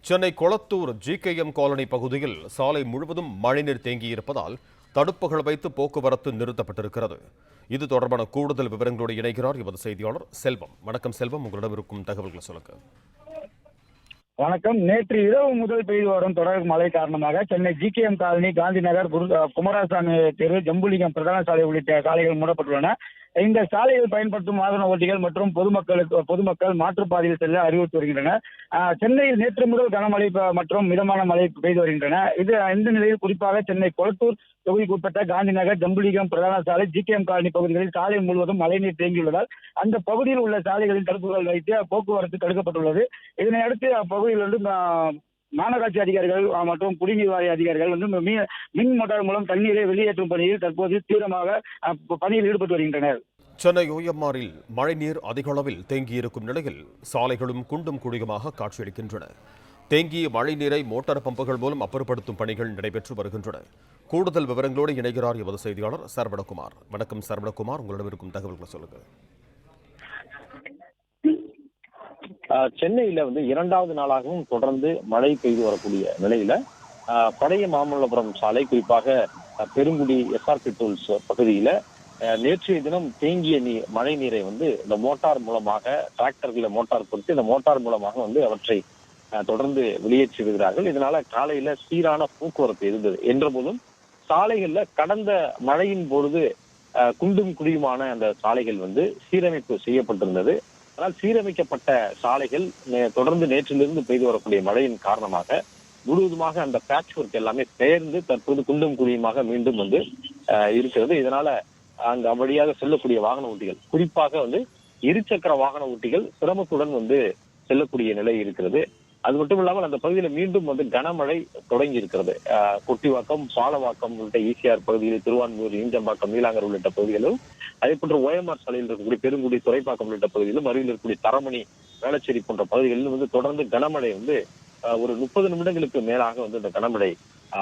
Chennai Kolathur GKM colony பகுதியில் சாலை முழுவதும் மழைநீர் தேங்கியிருப்பதால் தடுப்புகள் வைத்து போக்குவரத்து நிறுத்தப்பட்டிருக்கிறது. இது தொடர்பான கூடுதல் விவரங்களோடு இணைகிறார் எமது செய்தியாளர் செல்வம். வணக்கம் செல்வம். உங்களிடம் இருக்கும் தகவல்களை சொல்லுங்க. வணக்கம். நேற்று இரவு முதல் பெய்து வரும் தொடர் மழை காரணமாக சென்னை ஜிகேஎம் காலனி காந்தி நகர் குரு- குமாரசாமி தெரு ஜம்புலிங்கம் பிரதான சாலை உள்ளிட்ட சாலைகள் மூடப்பட்டுள்ளன. இந்த சாலையில் பயன்படுத்தும் வாகன ஓட்டிகள் மற்றும் பொதுமக்களுக்கு பொதுமக்கள் மாற்றுப்பாதையில் செல்ல அறிவுறுத்தி வருகின்றனர். சென்னையில் நேற்று முதல் கனமழை மற்றும் மிதமான மழை பெய்து வருகின்றன. இது இந்த நிலையில் குறிப்பாக சென்னை கொளத்தூர் தொகுதிக்கு உட்பட்ட ஜம்புலிகம் பிரதான சாலை ஜிகேஎம் காலனி பகுதிகளில் சாலை முழுவதும் மழைநீர் தேங்கியுள்ளதால் அந்த பகுதியில் உள்ள சாலைகளில் தடுப்புகள் வைத்து போக்குவரத்து தடுக்கப்பட்டுள்ளது. இதனையடுத்து அப்பகுதியில் வந்து மாநகராட்சி அதிகாரிகள் மற்றும் குடிநீர் வாரிய அதிகாரிகள் வந்து மின் மோட்டார் மூலம் தண்ணீரை வெளியேற்றும் பணியில் தற்போது தீவிரமாக பணியில் ஈடுபட்டு வருகின்றனர். சென்னை ஓஎம்ஆரில் மழைநீர் அதிக அளவில் தேங்கியிருக்கும் நிலையில் சாலைகளும் குண்டும் குழியுமாக காட்சியளிக்கின்றன. தேங்கிய மழைநீரை மோட்டார் பம்புகள் மூலம் அப்புறப்படுத்தும் பணிகள் நடைபெற்று வருகின்றன. கூடுதல் விவரங்களோடு இணைகிறார் எமது செய்தியாளர் சரவணகுமார். வணக்கம் சரவணகுமார். உங்களிடம் இருக்கும் தகவல்களை சொல்லுங்கள். சென்னையில வந்து இரண்டாவது நாளாகவும் தொடர்ந்து மழை பெய்து வரக்கூடிய நிலையில பழைய மாமல்லபுரம் சாலை குறிப்பாக பெருங்குடி எஸ்ஆர்பி டூல்ஸ் பகுதியில நேற்றைய தினம் தேங்கிய நீர் மழை நீரை வந்து இந்த மோட்டார் மூலமாக டிராக்டர்களை மோட்டார் பொறுத்து இந்த மோட்டார் மூலமாக வந்து அவற்றை தொடர்ந்து வெளியேற்றி வருகிறார்கள் இதனால காலையில சீரான போக்குவரத்து இருந்தது. என்ற போதும் சாலைகள்ல கடந்த மழையின் பொழுது குண்டும் குழியுமான அந்த சாலைகள் வந்து சீரமைப்பு செய்யப்பட்டிருந்தது. ஆனால் சீரமைக்கப்பட்ட சாலைகள் தொடர்ந்து நேற்றிலிருந்து பெய்து வரக்கூடிய மழையின் காரணமாக முழுவதுமாக அந்த பேட்ச் ஒர்க் எல்லாமே பெயர்ந்து தற்போது குண்டும் குழியுமாக மீண்டும் வந்து இருக்கிறது. இதனால அங்க வழியாக செல்லக்கூடிய வாகன ஓட்டிகள் குறிப்பாக வந்து இருசக்கர வாகன ஓட்டிகள் சிரமத்துடன் வந்து செல்லக்கூடிய நிலை இருக்கிறது. அது மட்டும் இல்லாமல் அந்த பகுதியில மீண்டும் வந்து கனமழை தொடங்கி இருக்கிறது குட்டிவாக்கம் கொட்டிவாக்கம் பாலவாக்கம் உள்ளிட்ட ஈசிஆர் பகுதியில் திருவான்மூர் ஈஞ்சம்பாக்கம் நீலாங்கர் உள்ளிட்ட பகுதிகளிலும் அதே போன்று ஓஎம்ஆர் சாலையில் இருக்கக்கூடிய பெருங்குடி துறைப்பாக்கம் உள்ளிட்ட பகுதியிலும் அருகில் இருக்கக்கூடிய தரமணி வேளச்சேரி போன்ற பகுதிகளிலும் வந்து தொடர்ந்து கனமழை வந்து ஆஹ், ஒரு முப்பது நிமிடங்களுக்கு மேலாக வந்து இந்த கனமழை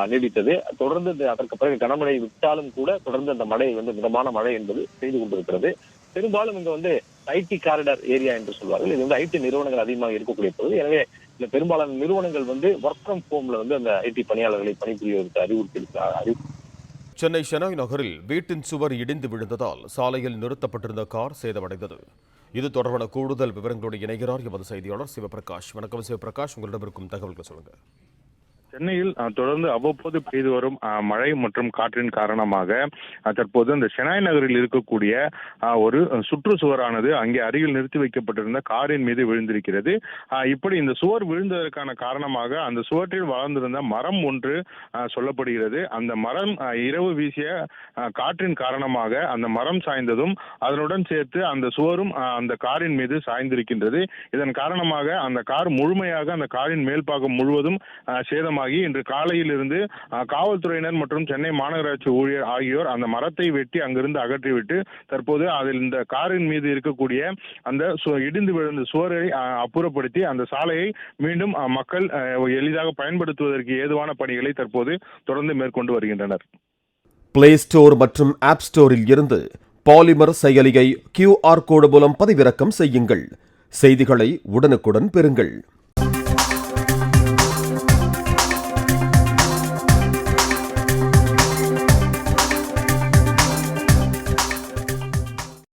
நீடித்தது. தொடர்ந்து இந்த அதற்கு பிறகு கனமழை விட்டாலும் கூட தொடர்ந்து அந்த மழை வந்து மிதமான மழை என்பது பெய்து கொண்டிருக்கிறது. பெரும்பாலும் இங்க வந்து ஐடி காரிடார் ஏரியா என்று சொல்வார்கள். இது வந்து ஐடி நிறுவனங்கள் அதிகமாக இருக்கக்கூடிய பகுதி எனவே இந்த பெரும்பாலான நிறுவனங்கள் வந்து ஒர்க் ஃப்ரம் ஹோம்ல வந்து அந்த ஐடி பணியாளர்களை பணிபுரிவதற்கு அறிவுறுத்தி அறிவு சென்னை ஷெனாய் நகரில் வீட்டின் சுவர் இடிந்து விழுந்ததால் சாலையில் நிறுத்தப்பட்டிருந்த கார் சேதமடைந்தது. இது தொடர்பான கூடுதல் விவரங்களோடு இணைகிறார் எமது செய்தியாளர் சிவபிரகாஷ். வணக்கம் சிவபிரகாஷ். உங்களிடம் இருக்கும் தகவல்கள் சொல்லுங்க. சென்னையில் தொடர்ந்து அவ்வப்போது பெய்து வரும் மழை மற்றும் காற்றின் காரணமாக தற்போது இந்த செனாய் நகரில் இருக்கக்கூடிய ஒரு சுற்றுச்சுவரானது அங்கே அருகில் நிறுத்தி வைக்கப்பட்டிருந்த காரின் மீது விழுந்திருக்கிறது. இப்படி இந்த சுவர் விழுந்ததற்கான காரணமாக அந்த சுவற்றில் வளர்ந்திருந்த மரம் ஒன்று சொல்லப்படுகிறது. அந்த மரம் இரவு வீசிய காற்றின் காரணமாக அந்த மரம் சாய்ந்ததும் அதனுடன் சேர்த்து அந்த சுவரும் அந்த காரின் மீது சாய்ந்திருக்கின்றது. இதன் காரணமாக அந்த கார் முழுமையாக அந்த காரின் மேல்பாகம் முழுவதும் சேதமாக ஆகி இன்று காலையிலிருந்து காவல்துறையினர் மற்றும் சென்னை மாநகராட்சி ஊழியர் ஆகியோர் அந்த மரத்தை வெட்டி அங்கிருந்து அகற்றிவிட்டு தற்போது அதில் இந்த காரின் மீது இருக்கக்கூடிய அந்த இடிந்து விழுந்த சுவரை அப்புறப்படுத்தி அந்த சாலையை மீண்டும் மக்கள் எளிதாக பயன்படுத்துவதற்கு ஏதுவான பணிகளை தற்போது தொடர்ந்து மேற்கொண்டு வருகின்றனர். பிளே ஸ்டோர் மற்றும் ஆப் ஸ்டோரில் இருந்து பாலிமர் செயலியை கியூஆர் கோடு மூலம் பதிவிறக்கம் செய்யுங்கள். செய்திகளை உடனுக்குடன் பெறுங்கள்.